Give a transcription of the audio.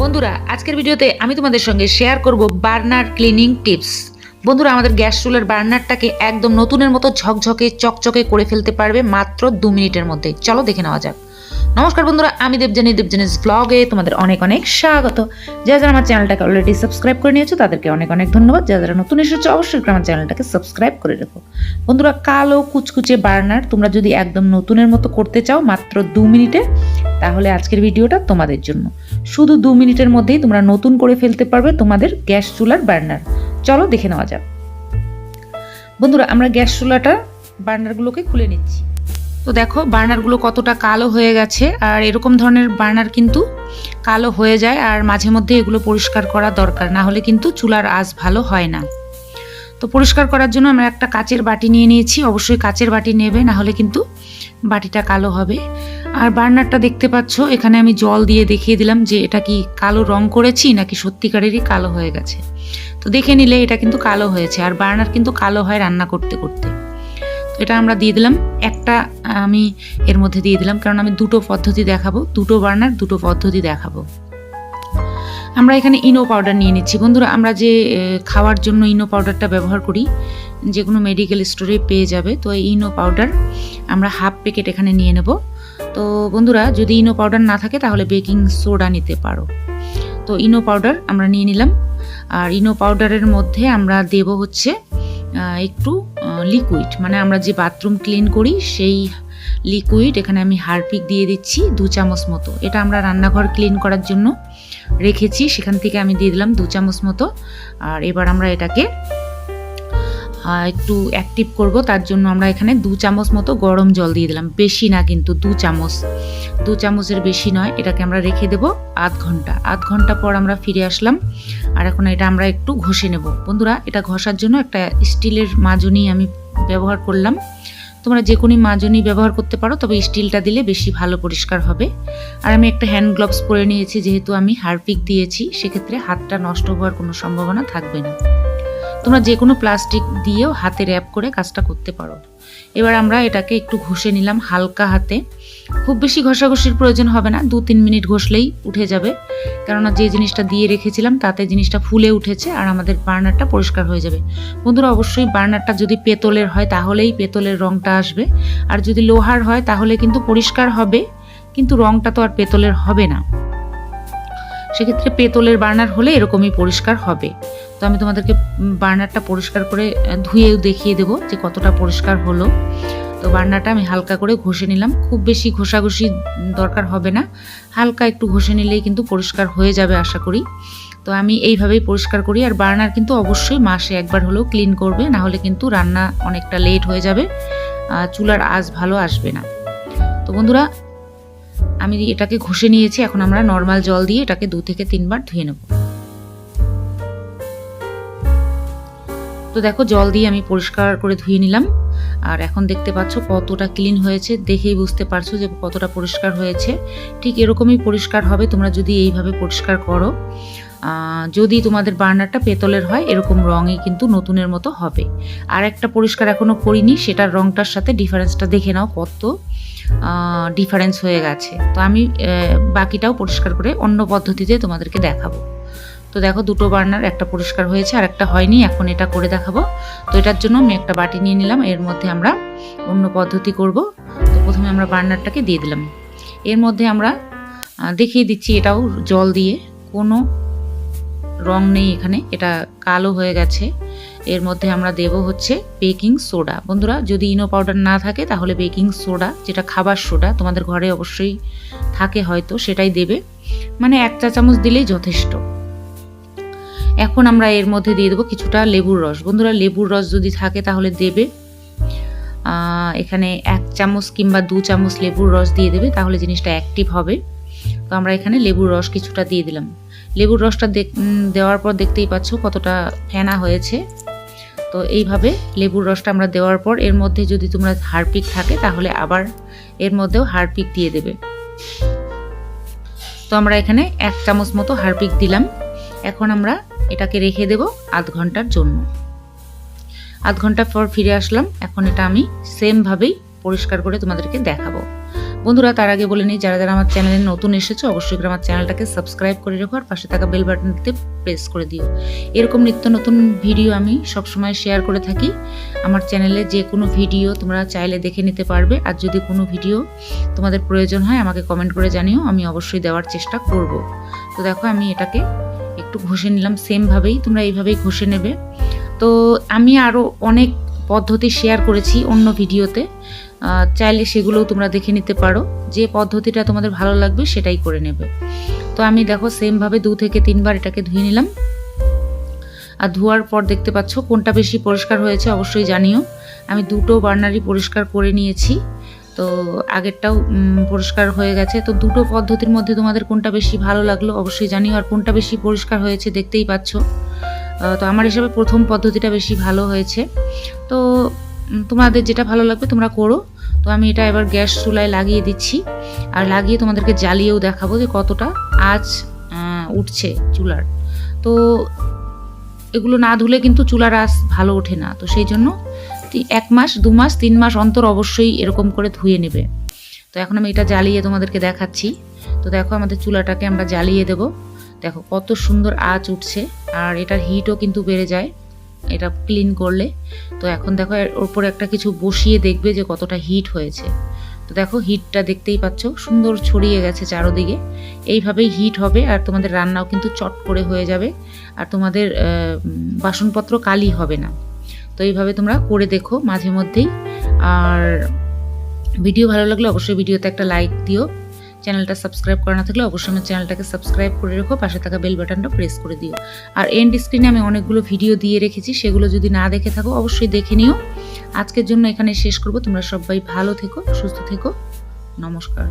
বন্ধুরা, আজকের ভিডিওতে আমি তোমাদের সঙ্গে শেয়ার করব বার্নার ক্লিনিং টিপস বন্ধুরা, আমাদের গ্যাস চুলের বার্নারটাকে একদম নতুনের মতো ঝকঝকে, চকচকে করে ফেলতে পারবে মাত্র দু মিনিটের মধ্যে। চলো দেখে নেওয়া যাক। নমস্কার বন্ধুরা, আমি দেবজানি দেবজানিস ব্লগে তোমাদের অনেক অনেক স্বাগত। যারা যারা আমার চ্যানেলটাকে অলরেডি সাবস্ক্রাইব করে নিয়েছো, তাদেরকে অনেক অনেক ধন্যবাদ। যারা যারা নতুন এসেছ, অবশ্যই আমার চ্যানেলটাকে সাবস্ক্রাইব করে রেখো। বন্ধুরা, কালো কুচকুচে বার্নার, তোমরা যদি একদম নতুনের মতো করতে চাও মাত্র দু মিনিটে, তাহলে আজকের ভিডিওটা তোমাদের জন্য। শুধু দু মিনিটের মধ্যেই তোমরা নতুন করে ফেলতে পারবে তোমাদের গ্যাস চুলার বার্নার। চলো, দেখে নেওয়া যাক। বন্ধুরা, আমরা গ্যাস চুলাটা বার্নারগুলোকে খুলে নিচ্ছি। তো দেখো, বার্নারগুলো কতটা কালো হয়ে গেছে, আর এরকম ধরনের বার্নার কিন্তু কালো হয়ে যায়, আর মাঝে মধ্যে এগুলো পরিষ্কার করা দরকার, না হলে কিন্তু চুলার আঁচ ভালো হয় না। তো পরিষ্কার করার জন্য আমরা একটা কাচের বাটি নিয়ে নিয়েছি, অবশ্যই কাচের বাটি নেবে, না হলে কিন্তু বাটিটা কালো হবে। আর বার্নারটা দেখতে পাচ্ছ, এখানে আমি জল দিয়ে দেখিয়ে দিলাম যে এটা কি কালো রং করেছি, নাকি সত্যিকারেরই কালো হয়ে গেছে। তো দেখে নিলে এটা কিন্তু কালো হয়েছে, আর বার্নার কিন্তু কালো হয় রান্না করতে করতে। এটা আমরা দিয়ে দিলাম। একটা, আমি এর মধ্যে দিয়ে দিলাম, কারণ আমি দুটো পদ্ধতি দেখাবো। দুটো বার্নার, দুটো পদ্ধতি দেখাবো। আমরা এখানে ইনো পাউডার নিয়ে নিচ্ছি। বন্ধুরা, আমরা যে খাওয়ার জন্য ইনো পাউডারটা ব্যবহার করি, যে কোনো মেডিকেল স্টোরে পেয়ে যাবে। তো এই ইনো পাউডার আমরা হাফ প্যাকেট এখানে নিয়ে নেব। তো বন্ধুরা, যদি ইনো পাউডার না থাকে, তাহলে বেকিং সোডা নিতে পারো। তো ইনো পাউডার আমরা নিয়ে নিলাম। আর ইনো পাউডারের মধ্যে আমরা দেব হচ্ছে একটু লিকুইড মানে আমরা যে বাথরুম ক্লিন করি, সেই লিকুইড এখানে আমি হারপিক দিয়ে দিচ্ছি দু চামচ মতো। এটা আমরা রান্নাঘর ক্লিন করার জন্য রেখেছি। সেখান থেকে আমি দিয়ে দিলাম দু চামচ মতো। আর এবার আমরা এটাকে একটু অ্যাক্টিভ করব, তার জন্য আমরা এখানে দু চামচ মতো গরম জল দিয়ে দিলাম। বেশি না কিন্তু দু চামচ। দু চামচের বেশি নয়, এটাকে আমরা রেখে দেব আধ ঘণ্টা। আধ ঘণ্টা পর আমরা ফিরে আসলাম। আর এখন এটা আমরা একটু ঘষে নেব। বন্ধুরা, এটা ঘষার জন্য একটা স্টিলের মাজনি আমি ব্যবহার করলাম। তোমরা যে কোনো মাজনি ব্যবহার করতে পারো, তবে স্টিলটা দিলে বেশি ভালো পরিষ্কার হবে। আর আমি একটা হ্যান্ড গ্লাভস পরে নিয়েছি, যেহেতু আমি হারপিক দিয়েছি, সেক্ষেত্রে হাতটা নষ্ট হওয়ার কোনো সম্ভাবনা থাকবে না। তোমরা যে কোনো প্লাস্টিক দিয়েও হাতে র্যাপ করে কাজটা করতে পারো। এবার আমরা এটাকে একটু ঘষে নিলাম হালকা হাতে। খুব বেশি ঘষাঘষির প্রয়োজন হবে না, দু তিন মিনিট ঘষলেই উঠে যাবে। কেননা যে জিনিসটা দিয়ে রেখেছিলাম তাতে জিনিসটা ফুলে উঠেছে আর আমাদের বার্নারটা পরিষ্কার হয়ে যাবে। বন্ধুরা, অবশ্যই বার্নারটা যদি পেতলের হয় তাহলেই পেতলের রঙটা আসবে। আর যদি লোহার হয় তাহলে কিন্তু পরিষ্কার হবে, কিন্তু রঙটা তো আর পেতলের হবে না। সেক্ষেত্রে পেতলের বার্নার হলে এরকমই পরিষ্কার হবে। তো আমি তোমাদেরকে বার্নারটা পরিষ্কার করে ধুয়েও দেখিয়ে দেবো যে কতটা পরিষ্কার হলো। তো বার্নারটা আমি হালকা করে ঘষে নিলাম। খুব বেশি ঘষাঘষি দরকার হবে না। হালকা একটু ঘষে নিলেই কিন্তু পরিষ্কার হয়ে যাবে আশা করি। তো আমি এইভাবেই পরিষ্কার করি। আর বার্নার কিন্তু অবশ্যই মাসে একবার হলেও ক্লিন করবে, না হলে কিন্তু রান্না অনেকটা লেট হয়ে যাবে। চুলার আঁচ ভালো আসবে না। তো বন্ধুরা আমি এটাকে ঘষে নিয়েছি, এখন আমরা নর্মাল জল দিয়ে এটাকে দু থেকে তিনবার ধুয়ে নেব। তো দেখো, জল দিয়ে আমি পরিষ্কার করে ধুয়ে নিলাম। আর এখন দেখতে পাচ্ছ কতটা ক্লিন হয়েছে, দেখেই বুঝতে পারছ যে কতটা পরিষ্কার হয়েছে। ঠিক এরকমই পরিষ্কার হবে, তোমরা যদি এইভাবে পরিষ্কার করো। যদি তোমাদের বার্নারটা পেতলের হয়, এরকম রঙই কিন্তু নতুনের মতো হবে। আর একটা পরিষ্কার এখনও করিনি, সেটার রংটার সাথে ডিফারেন্সটা দেখে নাও কত ডিফারেন্স হয়ে গেছে। তো আমি বাকিটাও পরিষ্কার করে অন্য পদ্ধতিতে তোমাদেরকে দেখাবো। তো দেখো, দুটো বার্নার, একটা পরিষ্কার হয়েছে আর একটা হয়নি, এখন এটা করে দেখাবো। তো এটার জন্য আমি একটা বাটি নিয়ে নিলাম, এর মধ্যে আমরা অন্য পদ্ধতি করব। তো প্রথমে আমরা বার্নারটাকে দিয়ে দিলাম। এর মধ্যে আমরা দেখিয়ে দিচ্ছি এটাও জল দিয়ে, কোনো রং নেই এখানে, এটা কালো হয়ে গেছে। এর মধ্যে আমরা দেব হচ্ছে বেকিং সোডা। বন্ধুরা, যদি ইনো পাউডার না থাকে, তাহলে বেকিং সোডা, যেটা খাবার সোডা, তোমাদের ঘরে অবশ্যই থাকে হয়তো, সেটাই দেবে। মানে এক চা চামচ দিলেই যথেষ্ট। এখন আমরা এর মধ্যে দিয়ে দেবো কিছুটা লেবুর রস। বন্ধুরা, লেবুর রস যদি থাকে, তাহলে দেবে এখানে এক চামচ কিংবা দু চামচ লেবুর রস দিয়ে দেবে, তাহলে জিনিসটা অ্যাক্টিভ হবে। তো আমরা এখানে লেবুর রস কিছুটা দিয়ে দিলাম। লেবুর রসটা দেওয়ার পর দেখতেই পাচ্ছ কতটা ফেনা হয়েছে। তো এইভাবে লেবুর রসটা আমরা দেওয়ার পর এর মধ্যে যদি তোমরা হারপিক থাকে তাহলে আবার এর মধ্যেও হারপিক দিয়ে দেবে। তো আমরা এখানে এক চামচ মতো হারপিক দিলাম। এখন আমরা এটাকে রেখে দেব আধ ঘণ্টার জন্য। আধ ঘণ্টা পর ফিরে আসলাম। এখন এটা আমি সেমভাবেই পরিষ্কার করে তোমাদেরকে দেখাবো। বন্ধুরা, তার আগে বলে নিই, যারা যারা আমার চ্যানেলে নতুন এসেছ, অবশ্যই আমার চ্যানেলটাকে সাবস্ক্রাইব করে রেখো আর পাশে থাকা বেল বাটনটিতে প্রেস করে দিও। এরকম নিত্য নতুন ভিডিও আমি সবসময় শেয়ার করে থাকি। আমার চ্যানেলে যে কোনো ভিডিও তোমরা চাইলে দেখে নিতে পারবে। আর যদি কোনো ভিডিও তোমাদের প্রয়োজন হয়, আমাকে কমেন্ট করে জানিও, আমি অবশ্যই দেওয়ার চেষ্টা করব। তো দেখো, আমি এটাকে একটু ঘষে নিলাম সেমভাবেই তোমরা এইভাবেই ঘষে নেবে। তো আমি আরও অনেক পদ্ধতি শেয়ার করেছি অন্য ভিডিওতে চাইলে সেগুলোও তোমরা দেখে নিতে পারো। যে পদ্ধতিটা তোমাদের ভালো লাগবে সেটাই করে নেবে। তো আমি দেখো সেমভাবে দু থেকে তিনবার এটাকে ধুয়ে নিলাম। আর ধোয়ার পর দেখতে পাচ্ছ কোনটা বেশি পরিষ্কার হয়েছে অবশ্যই জানিও। আমি দুটো বার্নারই পরিষ্কার করে নিয়েছি। তো আগেরটাও পরিষ্কার হয়ে গেছে। তো দুটো পদ্ধতির মধ্যে তোমাদের কোনটা বেশি ভালো লাগল অবশ্যই জানিও। আর কোনটা বেশি পরিষ্কার হয়েছে দেখতেই পাচ্ছ। তো আমার হিসাবে প্রথম পদ্ধতিটা বেশি ভালো হয়েছে। তো তোমাদের যেটা ভালো লাগবে তোমরা করো। তো আমি এটা এবার গ্যাস চুলায় লাগিয়ে দিচ্ছি। আর লাগিয়ে তোমাদেরকে জ্বালিয়েও দেখাবো যে কতটা আহ, উঠছে চুলার। তো এগুলো না ধুলে কিন্তু চুলার আঁচ ভালো ওঠে না। তো সেই জন্য এক মাস দু মাস তিন মাস অন্তর অবশ্যই এরকম করে ধুয়ে নেবে। তো এখন আমি এটা জ্বালিয়ে তোমাদেরকে দেখাচ্ছি। তো দেখো আমাদের চুলাটাকে আমরা জ্বালিয়ে দেব। দেখো কত সুন্দর আঁচ উঠছে। আর এটার হিটও কিন্তু বেড়ে যায়। এটা ক্লিন করলে। তো এখন দেখো এর ওপরে একটা কিছু বসিয়ে দেখবে যে কতটা হিট হয়েছে। তো দেখো হিটটা দেখতেই পাচ্ছ, সুন্দর ছড়িয়ে গেছে চারোদিকে। এইভাবেই হিট হবে আর তোমাদের রান্নাও কিন্তু চট করে হয়ে যাবে। আর তোমাদের বাসনপত্র কালি হবে না। তো এইভাবে তোমরা করে দেখো মাঝে মধ্যেই। আর ভিডিও ভালো লাগলে অবশ্যই ভিডিওতে একটা লাইক দিও। চ্যানেলটা সাবস্ক্রাইব করা না থাকলে অবশ্যই আমার চ্যানেলটাকে সাবস্ক্রাইব করে রেখো, পাশে থাকা বেল বাটনটা প্রেস করে দিও। আর এন্ড স্ক্রিনে আমি অনেকগুলো ভিডিও দিয়ে রেখেছি, সেগুলো যদি না দেখে থাকো অবশ্যই দেখে নিও। আজকের জন্য এখানে শেষ করব, তোমরা সবাই ভালো থেকো, সুস্থ থেকো, নমস্কার।